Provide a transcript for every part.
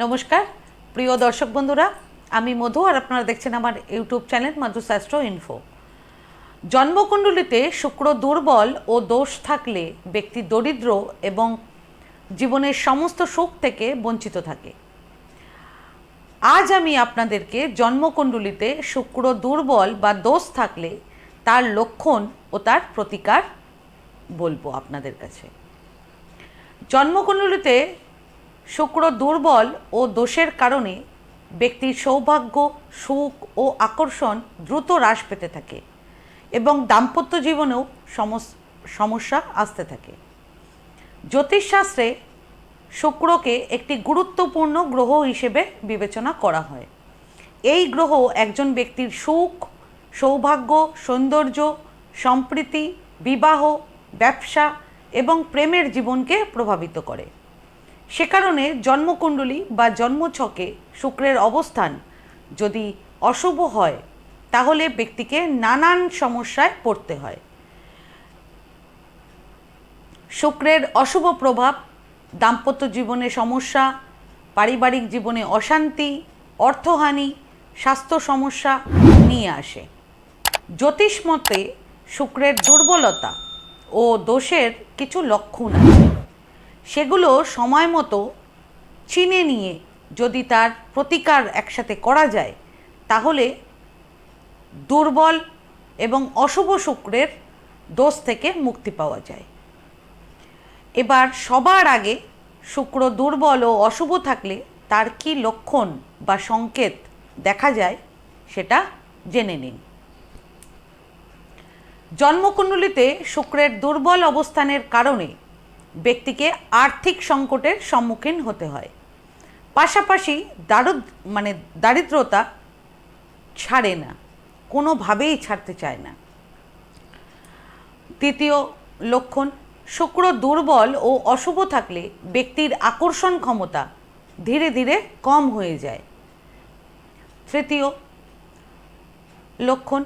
নমস্কার, প্রিয় দর্শক বন্ধুরা, আমি মধু আর আপনারা দেখছেন আমার ইউটিউব চ্যানেল মধুশাস্ত্র ইনফো জন্মকুণ্ডলিতে শুক্র দুর্বল ও দোষ থাকলে ব্যক্তি দরিদ্র এবং জীবনের সমস্ত সুখ থেকে বঞ্চিত থাকে। আজ আমি আপনাদেরকে জন্মকুণ্ডলিতে শুক্র দুর্বল বা দোষ থাকলে তার লক্ষণ ও তার প্রতিকার বলব আপনাদের কাছে। জন্মকুণ্ডলিতে শুক্র দুর্বল ও দোষের কারণে ব্যক্তির সৌভাগ্য, সুখ ও আকর্ষণ দ্রুত হ্রাস পেতে থাকে এবং দাম্পত্য জীবনেও সমস- সমস্যা আসতে থাকে। জ্যোতিষশাস্ত্রে শুক্রকে একটি গুরুত্বপূর্ণ গ্রহ হিসেবে বিবেচনা করা হয়। এই গ্রহ একজন ব্যক্তির সুখ, সৌভাগ্য, সৌন্দর্য, সম্প্রীতি, বিবাহ, ব্যবসা এবং প্রেমের জীবনকে প্রভাবিত করে। সে কারণে জন্মকুণ্ডলী বা জন্মছকে শুক্রের অবস্থান যদি অশুভ হয়, তাহলে ব্যক্তিকে নানান সমস্যায় পড়তে হয়। শুক্রের অশুভ প্রভাব, দাম্পত্য জীবনে সমস্যা, পারিবারিক জীবনে অশান্তি, অর্থহানি, স্বাস্থ্য সমস্যা নিয়ে আসে। জ্যোতিষ মতে শুক্রের দুর্বলতা ও দোষের কিছু লক্ষণ আছে। সেগুলো সময় মতো চিনে নিয়ে যদি তার প্রতিকার একসাথে করা যায়, তাহলে দুর্বল এবং অশুভ শুক্রের দোষ থেকে মুক্তি পাওয়া যায়। এবার সবার আগে শুক্র দুর্বল ও অশুভ থাকলে তার কি লক্ষণ বা সংকেত দেখা যায় সেটা জেনে নিন। জন্মকুণ্ডলিতে শুক্রের দুর্বল অবস্থানের কারণে ব্যক্তিকে আর্থিক সংকটের সম্মুখীন হতে হয়। পাশাপাশি দারুদ মানে দারিদ্রতা ছাড়ে না, কোনোভাবেই ছাড়তে চায় না। তৃতীয় লক্ষণ, শুক্র দুর্বল ও অশুভ থাকলে ব্যক্তির আকর্ষণ ক্ষমতা ধীরে ধীরে কম হয়ে যায়। তৃতীয় লক্ষণ,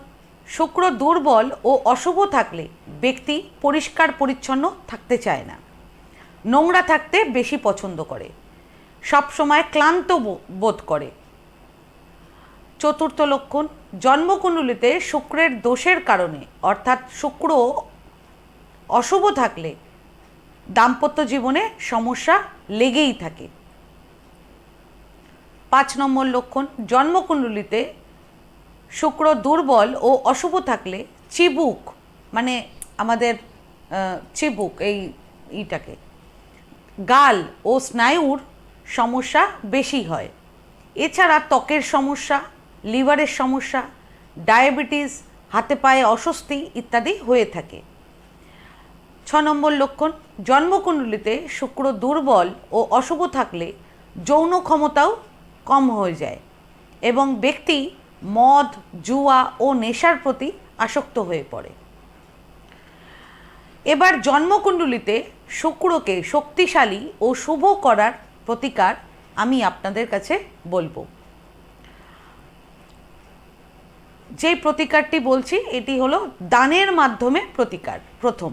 শুক্র দুর্বল ও অশুভ থাকলে ব্যক্তি পরিষ্কার পরিচ্ছন্ন থাকতে চায় না। নোংরা থাকতে বেশি পছন্দ করে। সবসময় ক্লান্ত বো- বোধ করে। চতুর্থ লক্ষণ, জন্মকুণ্ডলিতে শুক্রের দোষের কারণে, অর্থাৎ শুক্র অশুভ থাকলে দাম্পত্য জীবনে সমস্যা লেগেই থাকে। পাঁচ নম্বর লক্ষণ, জন্মকুণ্ডলিতে শুক্র দুর্বল ও অশুভ থাকলে চিবুক মানে আমাদের চিবুক, এই ইটাকে। গাল ও স্নায়ুর সমস্যা বেশি হয়। এছাড়া ত্বকের সমস্যা, লিভারের সমস্যা, ডায়াবেটিস, হাতে পায়ে অস্বস্তি ইত্যাদি হয়ে থাকে। ছ নম্বর লক্ষণ, জন্মকুণ্ডলিতে শুক্র দুর্বল ও অশুভ থাকলে যৌন ক্ষমতাও কম হয়ে যায় এবং ব্যক্তি মদ, জুয়া ও নেশার প্রতি আসক্ত হয়ে পড়ে। এবার জন্মকুণ্ডলিতে শুক্রকে শক্তিশালী ও শুভ করার প্রতিকার আমি আপনাদের কাছে বলব। যে প্রতিকারটি বলছি, এটি হলো দানের মাধ্যমে প্রতিকার, প্রথম।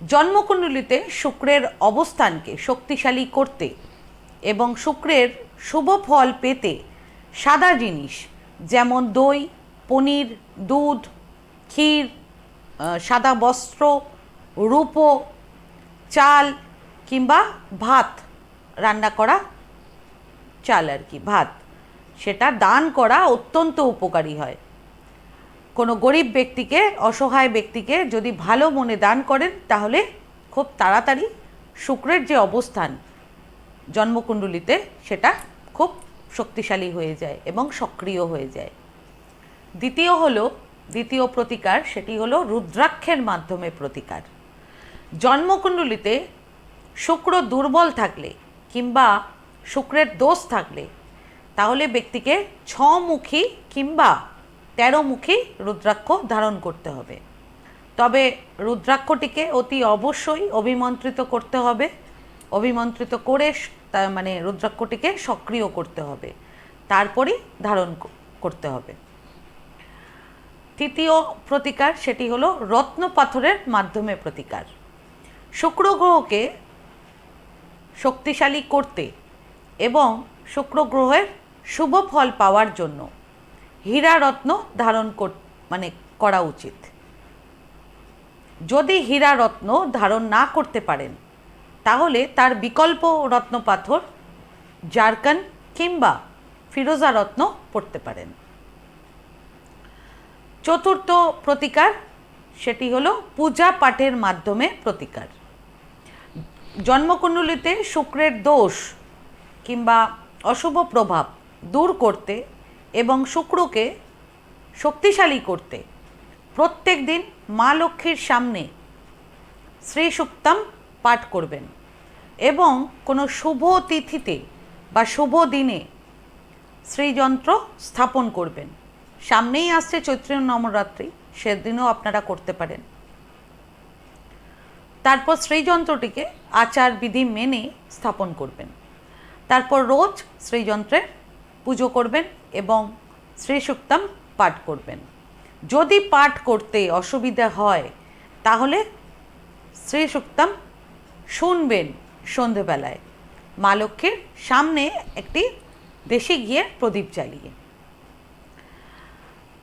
জন্মকুণ্ডলিতে শুক্রের অবস্থানকে শক্তিশালী করতে এবং শুক্রের শুভ ফল পেতে সাদা জিনিস, যেমন দই, পনির, দুধ, ক্ষীর সাদা বস্ত্র, রূপো, চাল কিংবা ভাত রান্না করা চাল আর কি, ভাত। সেটা দান করা অত্যন্ত উপকারী হয়। কোনো গরিব ব্যক্তিকে, অসহায় ব্যক্তিকে যদি ভালো মনে দান করেন, তাহলে খুব তাড়াতাড়ি শুক্রের যে অবস্থান জন্মকুণ্ডলিতে, সেটা খুব শক্তিশালী হয়ে যায় এবং সক্রিয় হয়ে যায়। দ্বিতীয় হলো দ্বিতীয় প্রতিকার সেটি হলো রুদ্রাক্ষের মাধ্যমে প্রতিকার। জন্মকুণ্ডলিতে শুক্র দুর্বল থাকলে কিংবা শুক্রের দোষ থাকলে তাহলে ব্যক্তিকে ছমুখী কিংবা তেরোমুখী রুদ্রাক্ষ ধারণ করতে হবে। তবে রুদ্রাক্ষটিকে অতি অবশ্যই অভিমন্ত্রিত করতে হবে। অভিমন্ত্রিত করে মানে রুদ্রাক্ষটিকে সক্রিয় করতে হবে। তারপরই ধারণ করতে হবে। তৃতীয় প্রতিকার সেটি হলো রত্ন পাথরের মাধ্যমে প্রতিকার। শুক্র গ্রহকে শক্তিশালী করতে এবং শুক্র গ্রহের শুভ ফল পাওয়ার জন্য হীরা রত্ন ধারণ কর মানে করা উচিত। যদি হীরা রত্ন ধারণ না করতে পারেন, তাহলে তার বিকল্প রত্ন পাথর, জারকান কিংবা ফিরোজা রত্ন পড়তে পারেন। চতুর্থ প্রতিকার, সেটি হলো পূজা পাঠের মাধ্যমে প্রতিকার। জন্মকুণ্ডলিতে শুক্রের দোষ কিংবা অশুভ প্রভাব দূর করতে এবং শুক্রকে শক্তিশালী করতে প্রত্যেক দিন মা লক্ষ্মীর সামনে শ্রী সুক্তম পাঠ করবেন এবং কোনো শুভ তিথিতে বা শুভ দিনে শ্রীযন্ত্র স্থাপন করবেন। সামনেই আসছে চৈত্র নবরাত্রি সেদিনও আপনারা করতে পারেন। তারপর শ্রীযন্ত্রটিকে আচার বিধি মেনে স্থাপন করবেন। তারপর রোজ শ্রীযন্ত্রের পুজো করবেন এবং শ্রীসুক্তম পাঠ করবেন। যদি পাঠ করতে অসুবিধা হয়, তাহলে শ্রীসুক্তম শুনবেন সন্ধেবেলায়। মা লক্ষ্মীর সামনে একটি দেশি গিয়ে প্রদীপ জ্বালিয়ে।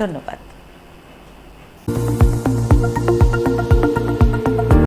ধন্যবাদ।